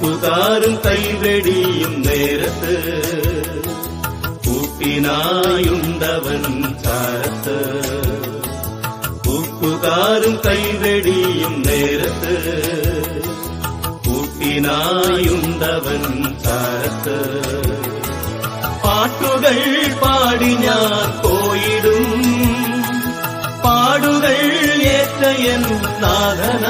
കൂട്ടുകാരും കൈവെടിയും നേരത്ത് കൂട്ടിനായുണ്ടവൻ ചാരത്ത് കൂട്ടുകാരും കൈവെടിയും നേരത്ത് കൂട്ടിനായുണ്ടവൻ ചാരത്ത് പാട്ടുകൾ പാടി ഞാൻ പോയിടും. പാടുകൾ ഏറ്റയൻ നാഥന.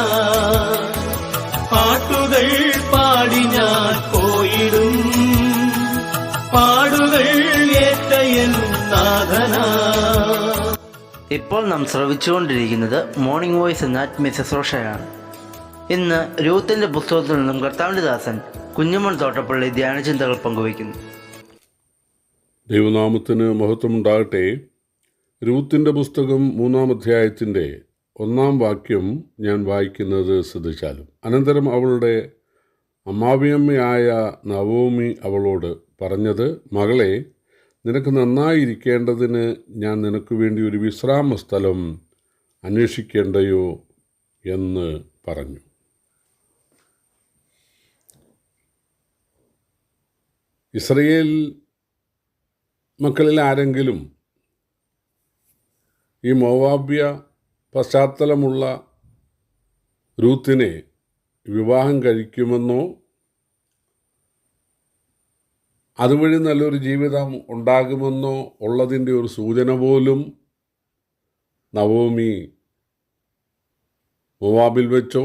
ഇപ്പോൾ നാം ശ്രവിച്ചുകൊണ്ടിരിക്കുന്നത് മോർണിംഗ് വോയിസ് എന്ന മിസസ് ഇന്ന് രൂത്തിന്റെ പുസ്തകത്തിൽ നിന്നും കർത്താവിന്റെ ദാസൻ കുഞ്ഞുമൺ തോട്ടപ്പള്ളി ധ്യാനചിന്തകൾ പങ്കുവയ്ക്കുന്നു. ദൈവനാമത്തിന് മഹത്വമുണ്ടാകട്ടെ. രൂത്തിന്റെ പുസ്തകം മൂന്നാം അധ്യായത്തിന്റെ ഒന്നാം വാക്യം ഞാൻ വായിക്കുന്നത് ശ്രദ്ധിച്ചാലും. അനന്തരം അവളുടെ അമ്മാവിയമ്മയായ നവോമി അവളോട് പറഞ്ഞത് മകളെ നിനക്ക് നന്നായിരിക്കേണ്ടതിന് ഞാൻ നിനക്ക് വേണ്ടി ഒരു വിശ്രാമ സ്ഥലം അന്വേഷിക്കേണ്ടയോ എന്ന് പറഞ്ഞു. ഇസ്രയേൽ മക്കളിൽ ആരെങ്കിലും ഈ മോവാബ്യ പശ്ചാത്തലമുള്ള രൂത്തിനെ വിവാഹം കഴിക്കുമെന്നോ അതുവഴി നല്ലൊരു ജീവിതം ഉണ്ടാകുമെന്നോ ഉള്ളതിന്റെ ഒരു സൂചന പോലും നവോമി മൊവാബിൽ വെച്ചോ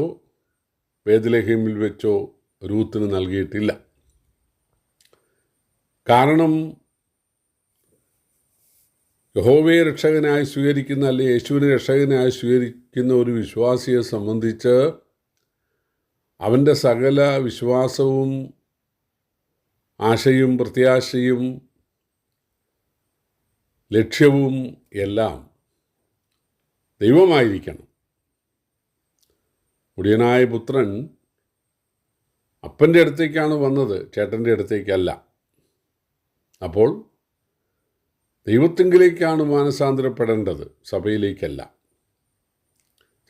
വേദലഹീമിൽ വെച്ചോ രൂത്തിന് നൽകിയിട്ടില്ല. കാരണം യഹോവയെ രക്ഷകനായി സ്വീകരിക്കുന്ന അല്ലെ യേശുവിനെ രക്ഷകനായി സ്വീകരിക്കുന്ന ഒരു വിശ്വാസിയെ സംബന്ധിച്ച് അവന്റെ സകല വിശ്വാസവും ആശയും പ്രത്യാശയും ലക്ഷ്യവും എല്ലാം ദൈവമായിരിക്കണം. മുടിയനായ പുത്രൻ അപ്പന്റെ അടുത്തേക്കാണ് വന്നത് ചേട്ടന്റെ അടുത്തേക്കല്ല. അപ്പോൾ ദൈവത്തെങ്കിലേക്കാണ് മാനസാന്തരപ്പെടേണ്ടത് സഭയിലേക്കല്ല.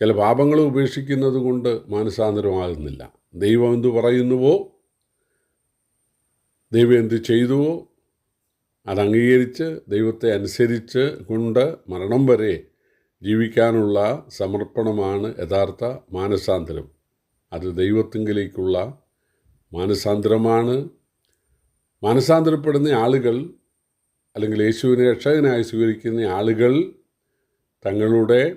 ചില പാപങ്ങൾ ഉപേക്ഷിക്കുന്നത് കൊണ്ട് മാനസാന്തരമാകുന്നില്ല. ദൈവം എന്തു പറയുന്നുവോ ദൈവം എന്ത് ചെയ്തുവോ അത് അംഗീകരിച്ച് ദൈവത്തെ അനുസരിച്ച് കൊണ്ട് മരണം വരെ ജീവിക്കാനുള്ള സമർപ്പണമാണ് യഥാർത്ഥ മാനസാന്തരം. അത് ദൈവത്തിങ്കിലേക്കുള്ള മാനസാന്തരമാണ്. മാനസാന്തരപ്പെടുന്ന ആളുകൾ അല്ലെങ്കിൽ യേശുവിനെ രക്ഷകനായി സ്വീകരിക്കുന്ന ആളുകൾ തങ്ങളുടെ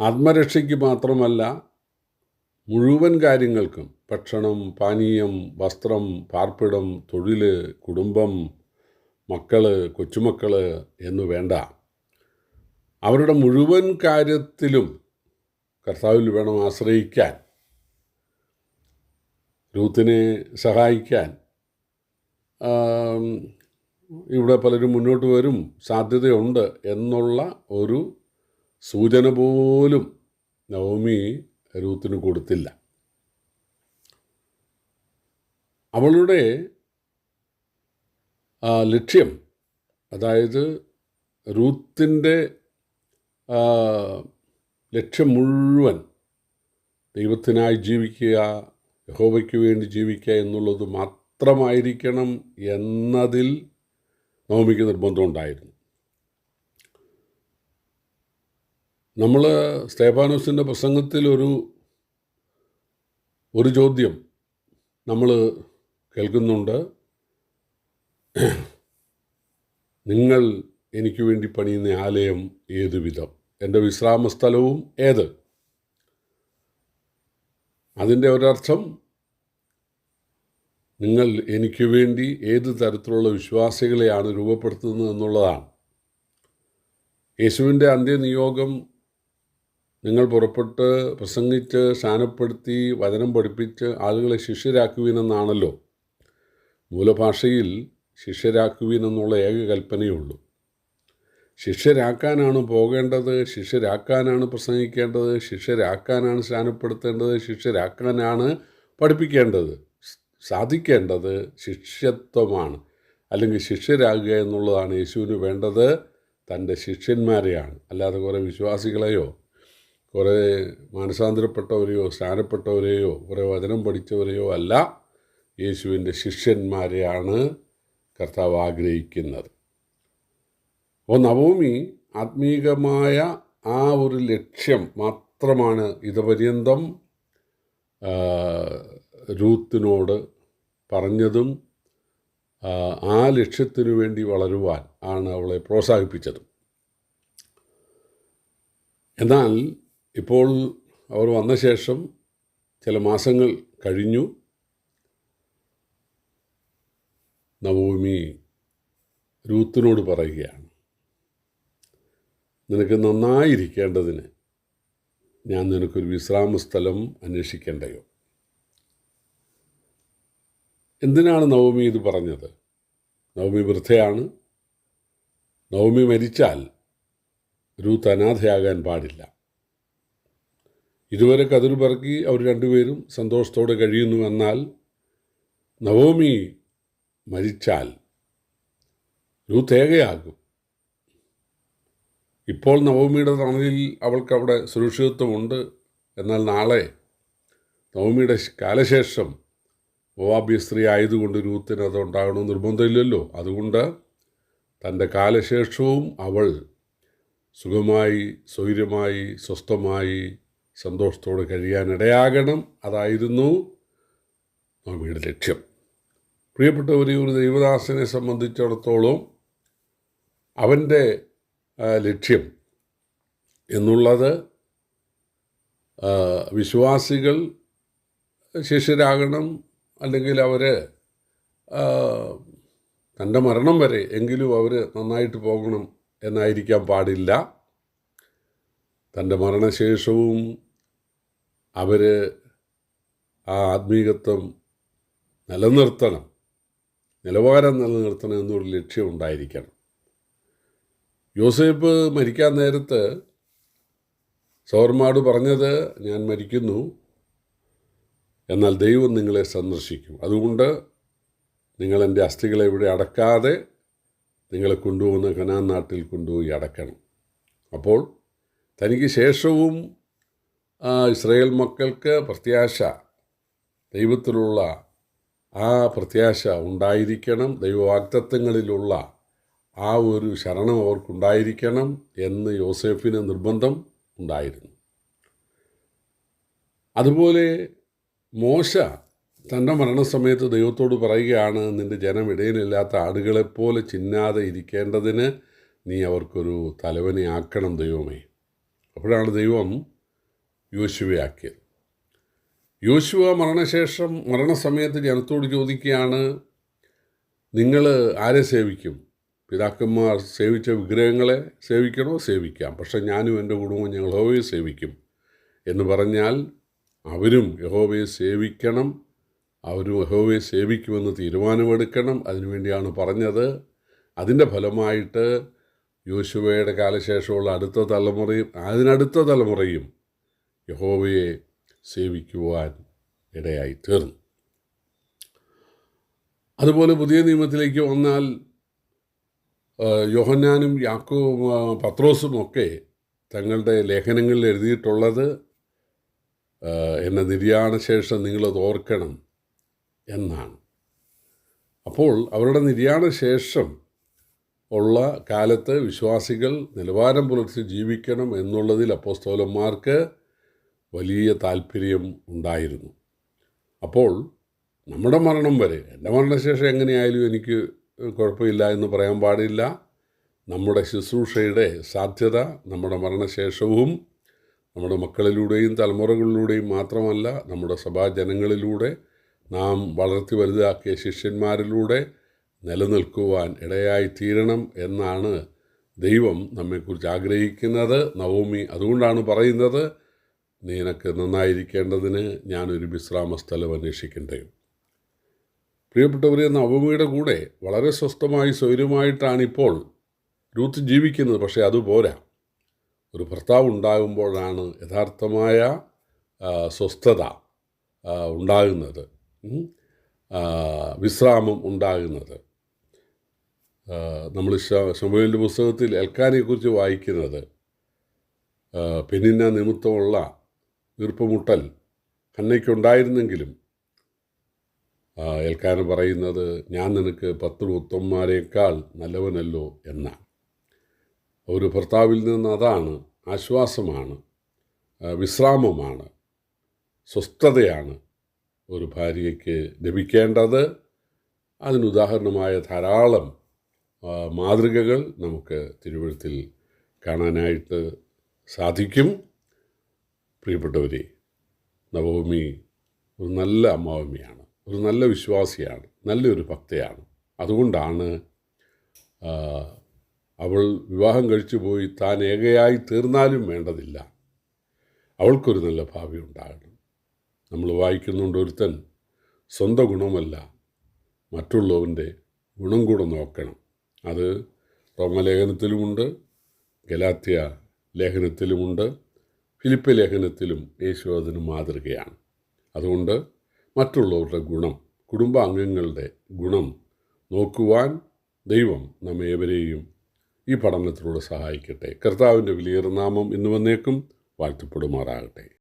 ആത്മരക്ഷയ്ക്ക് മാത്രമല്ല മുഴുവൻ കാര്യങ്ങൾക്കും ഭക്ഷണം പാനീയം വസ്ത്രം പാർപ്പിടം തൊഴിൽ കുടുംബം മക്കൾ കൊച്ചുമക്കൾ എന്നു വേണ്ട. അവരുടെ മുഴുവൻ കാര്യത്തിലും കർത്താവിൽ വേണം ആശ്രയിക്കാൻ. രൂത്തിനെ സഹായിക്കാൻ. ഇവിടെ പലരും മുന്നോട്ട് വരും സാധ്യതയുണ്ട് എന്നുള്ള ഒരു സൂചന പോലും നവമി രൂത്തിന് കൊടുത്തില്ല. അവളുടെ ലക്ഷ്യം അതായത് റൂത്തിന്റെ ലക്ഷ്യം മുഴുവൻ ദൈവത്തിനായി ജീവിക്കുക യഹോവയ്ക്ക് വേണ്ടി ജീവിക്കുക എന്നുള്ളത് മാത്രമായിരിക്കണം എന്നതിൽ നോമിക്ക് നിർബന്ധമുണ്ടായിരുന്നു നമ്മൾ സ്തേഫാനോസിന്റെ പ്രസംഗത്തിലൊരു ഒരു ചോദ്യം നമ്മൾ കേൾക്കുന്നുണ്ട്. നിങ്ങൾ എനിക്ക് വേണ്ടി പണിയുന്ന ആലയം ഏതു വിധം? എന്റെ വിശ്രാമ സ്ഥലവും ഏത്? അതിന്റെ ഒരർത്ഥം നിങ്ങൾ എനിക്ക് വേണ്ടി ഏത് തരത്തിലുള്ള വിശ്വാസികളെയാണ് രൂപപ്പെടുത്തുന്നത് എന്നുള്ളതാണ്. യേശുവിന്റെ അന്ത്യനിയോഗം നിങ്ങൾ പുറപ്പെട്ട് പ്രസംഗിച്ച് ശാനപ്പെടുത്തി വചനം പഠിപ്പിച്ച് ആളുകളെ ശിഷ്യരാക്കുവിനെന്നാണല്ലോ. മൂലഭാഷയിൽ ശിഷ്യരാക്കുവിനെന്നുള്ള ഏക ഏക കൽപ്പനയുള്ളൂ. ശിഷ്യരാക്കാനാണ് പോകേണ്ടത് ശിഷ്യരാക്കാനാണ് പ്രസംഗിക്കേണ്ടത് ശിഷ്യരാക്കാനാണ് സ്ഥാനപ്പെടുത്തേണ്ടത് ശിഷ്യരാക്കാനാണ് പഠിപ്പിക്കേണ്ടത്. സാധിക്കേണ്ടത് ശിഷ്യത്വമാണ്. അല്ലെങ്കിൽ ശിഷ്യരാകുക എന്നുള്ളതാണ് യേശുവിന് വേണ്ടത് തന്റെ ശിഷ്യന്മാരെയാണ്. അല്ലാതെ കുറേ വിശ്വാസികളെയോ കുറേ മാനസാന്തരപ്പെട്ടവരെയോ സ്നാനപ്പെട്ടവരെയോ കുറേ വചനം പഠിച്ചവരെയോ അല്ല യേശുവിന്റെ ശിഷ്യന്മാരെയാണ് കർത്താവ് ആഗ്രഹിക്കുന്നത്. അപ്പോൾ നവോമി ആത്മീകമായ ആ ഒരു ലക്ഷ്യം മാത്രമാണ് ഇതുപര്യന്തം രൂത്തിനോട് പറഞ്ഞതും ആ ലക്ഷ്യത്തിനു വേണ്ടി വളരുവാൻ ആണ് അവളെ പ്രോത്സാഹിപ്പിച്ചത്. എന്നാൽ ഇപ്പോൾ അവർ വന്ന ശേഷം ചില മാസങ്ങൾ കഴിഞ്ഞു. നവോമി രൂത്തിനോട് പറയുകയാണ് നിനക്ക് നന്നായിരിക്കേണ്ടതിന് ഞാൻ നിനക്കൊരു വിശ്രാമ സ്ഥലം അന്വേഷിക്കേണ്ടയോ? എന്തിനാണ് നവമി ഇത് പറഞ്ഞത്? നവമി വൃദ്ധയാണ്. നവമി മരിച്ചാൽ രൂത്ത് അനാഥയാകാൻ പാടില്ല. ഇതുവരെ കതിർ പറക്കി അവർ രണ്ടുപേരും സന്തോഷത്തോടെ കഴിയുന്നു എന്നാൽ നവോമി മരിച്ചാൽ രൂത്ത് ഏകയാകും. ഇപ്പോൾ നവോമിയുടെ തണലിൽ അവൾക്ക് അവിടെ സുരക്ഷിതത്വമുണ്ട്. എന്നാൽ നാളെ നവമിയുടെ കാലശേഷം മോവാബി സ്ത്രീ ആയതുകൊണ്ട് രൂത്തിന് അത് ഉണ്ടാകണമെന്ന് നിർബന്ധമില്ലല്ലോ. അതുകൊണ്ട് തന്റെ കാലശേഷവും അവൾ സുഖമായി സ്വൈര്യമായി സ്വസ്ഥമായി സന്തോഷത്തോടെ കഴിയാനിടയാകണം. അതായിരുന്നു നോമിയുടെ ലക്ഷ്യം. പ്രിയപ്പെട്ടവരെ ഒരു ദൈവദാസനെ സംബന്ധിച്ചിടത്തോളം അവന്റെ ലക്ഷ്യം എന്നുള്ളത് വിശ്വാസികൾ ശിഷ്യരാകണം അല്ലെങ്കിൽ അവർ തന്റെ മരണം വരെ എങ്കിലും അവർ നന്നായിട്ട് പോകണം എന്നായിരിക്കാൻ പാടില്ല. തന്റെ മരണശേഷവും അവർ ആ ആത്മീകത്വം നിലനിർത്തണം. നിലവാരം നിലനിർത്തണം എന്നൊരു ലക്ഷ്യം ഉണ്ടായിരിക്കണം. യോസേപ്പ് മരിക്കാൻ നേരത്ത് സൗർമാട് പറഞ്ഞത് ഞാൻ മരിക്കുന്നു എന്നാൽ ദൈവം നിങ്ങളെ സന്ദർശിക്കും. അതുകൊണ്ട് നിങ്ങൾ എന്റെ അസ്ഥികളെ ഇവിടെ അടക്കാതെ നിങ്ങളെ കൊണ്ടുപോകുന്ന കനാൻ നാട്ടിൽ കൊണ്ടുപോയി അടക്കണം. അപ്പോൾ തനിക്ക് ശേഷവും ഇസ്രായേൽ മക്കൾക്ക് പ്രത്യാശ ദൈവത്തിലുള്ള ആ പ്രത്യാശ ഉണ്ടായിരിക്കണം. ദൈവവാഗ്ദത്വങ്ങളിലുള്ള ആ ഒരു ശരണം അവർക്കുണ്ടായിരിക്കണം എന്ന് യോസേഫിന് നിർബന്ധം ഉണ്ടായിരുന്നു. അതുപോലെ മോശ തന്റെ മരണസമയത്ത് ദൈവത്തോട് പറയുകയാണ് നിന്റെ ജനം ഇടയിലില്ലാത്ത ആടുകളെപ്പോലെ ചിന്നാതെ ഇരിക്കേണ്ടതിന് നീ അവർക്കൊരു തലവനെ ആക്കണം ദൈവമേ. അപ്പോഴാണ് ദൈവം യോശുവയാക്കിയത് യോശുവ മരണശേഷം മരണസമയത്ത് ജനത്തോട് ചോദിക്കുകയാണ് നിങ്ങൾ ആരെ സേവിക്കും? പിതാക്കന്മാർ സേവിച്ച വിഗ്രഹങ്ങളെ സേവിക്കണോ? സേവിക്കാം. പക്ഷേ ഞാനും എന്റെ കുടുംബവും ഞങ്ങൾ യഹോവയെ സേവിക്കും. എന്ന് പറഞ്ഞാൽ അവരും യഹോവയെ സേവിക്കണം അവരും യഹോവയെ സേവിക്കുമെന്ന് തീരുമാനമെടുക്കണം. അതിനുവേണ്ടിയാണ് പറഞ്ഞത്. അതിന്റെ ഫലമായിട്ട് യോശുവയുടെ കാലശേഷമുള്ള അടുത്ത തലമുറയും അതിനടുത്ത തലമുറയും യഹോവയെ സേവിക്കുവാൻ ഇടയായി തീർന്നു അതുപോലെ പുതിയ നിയമത്തിലേക്ക് വന്നാൽ യോഹന്നാനും യാക്കോവും പത്രോസും ഒക്കെ തങ്ങളുടെ ലേഖനങ്ങളിൽ എഴുതിയിട്ടുള്ളത് എന്ന എന്നെ നിര്യാണ ശേഷം നിങ്ങളത് ഓർക്കണം എന്നാണ്. അപ്പോൾ അവരുടെ നിര്യാണ ശേഷം ഉള്ള കാലത്ത് വിശ്വാസികൾ നിലവാരം പുലർത്തി ജീവിക്കണം എന്നുള്ളതിൽ അപ്പോസ്തോലന്മാർക്ക് വലിയ താല്പര്യം ഉണ്ടായിരുന്നു. അപ്പോൾ നമ്മുടെ മരണം വരെ എന്റെ മരണശേഷം എങ്ങനെയായാലും എനിക്ക് കുഴപ്പമില്ല എന്ന് പറയാൻ പാടില്ല. നമ്മുടെ ശുശ്രൂഷയുടെ സാധ്യത നമ്മുടെ മരണശേഷവും നമ്മുടെ മക്കളിലൂടെയും തലമുറകളിലൂടെയും മാത്രമല്ല നമ്മുടെ സഭാജനങ്ങളിലൂടെ നാം വളർത്തി വലുതാക്കിയ ശിഷ്യന്മാരിലൂടെ നിലനിൽക്കുവാൻ ഇടയായി തീരണം എന്നാണ് ദൈവം നമ്മെക്കുറിച്ച് ആഗ്രഹിക്കുന്നത്. നവോമി അതുകൊണ്ടാണ് പറയുന്നത് നിനക്ക് നന്നായിരിക്കേണ്ടതിന് ഞാനൊരു വിശ്രാമ സ്ഥലം അന്വേഷിക്കേണ്ടത് പ്രിയപ്പെട്ടവരെ നവമിയുടെ കൂടെ വളരെ സ്വസ്ഥമായി സ്വൈര്യമായിട്ടാണിപ്പോൾ രൂത്ത് ജീവിക്കുന്നത് പക്ഷേ അതുപോരാ ഒരു ഭർത്താവ് ഉണ്ടാകുമ്പോഴാണ് യഥാർത്ഥമായ സ്വസ്ഥത ഉണ്ടാകുന്നത്. വിശ്രാമം ഉണ്ടാകുന്നത്. നമ്മൾ ശമുവിന്റെ പുസ്തകത്തിൽ എൽക്കാനെക്കുറിച്ച് വായിക്കുന്നത് പെനിന്ന നിമിത്തമുള്ള വീർപ്പുമുട്ടൽ ഹന്നയ്ക്കുണ്ടായിരുന്നെങ്കിലും ഏൽക്കാൻ പറയുന്നത് ഞാൻ നിനക്ക് പത്ത് ഉത്തമന്മാരെക്കാൾ നല്ലവനല്ലോ എന്നാണ്. ഒരു ഭർത്താവിൽ നിന്ന് അതാണ് ആശ്വാസമാണ് വിശ്രാമമാണ് സ്വസ്ഥതയാണ് ഒരു ഭാര്യയ്ക്ക് ലഭിക്കേണ്ടത്. അതിനുദാഹരണമായ ധാരാളം മാതൃകകൾ നമുക്ക് തിരുവഴുത്തിൽ കാണാനായിട്ട് സാധിക്കും. പ്രിയപ്പെട്ടവരെ നവോമി ഒരു നല്ല അമ്മാവമ്മയാണ് ഒരു നല്ല വിശ്വാസിയാണ് നല്ലൊരു ഭക്തയാണ്. അതുകൊണ്ടാണ് അവൾ വിവാഹം കഴിച്ചു പോയി താൻ ഏകയായി തീർന്നാലും വേണ്ടതില്ല. അവൾക്കൊരു നല്ല ഭാവി ഉണ്ടാകണം. നമ്മൾ വായിക്കുന്നുണ്ട് ഒരുത്തൻ സ്വന്തം ഗുണമല്ല മറ്റുള്ളവന്റെ ഗുണം കൂടെ നോക്കണം. അത് റോമലേഖനത്തിലുമുണ്ട് ഗലാത്യ ലേഖനത്തിലുമുണ്ട്. ഫിലിപ്പ് ലേഖനത്തിലും യേശു അതിന് മാതൃകയാണ്. അതുകൊണ്ട് മറ്റുള്ളവരുടെ ഗുണം കുടുംബാംഗങ്ങളുടെ ഗുണം നോക്കുവാൻ ദൈവം നമ്മേവരെയും ഈ പഠനത്തിലൂടെ സഹായിക്കട്ടെ. കർത്താവിന്റെ വലിയ നാമം ഇന്ന് വന്നേക്കും. വാഴ്ത്തപ്പെടുമാറാകട്ടെ.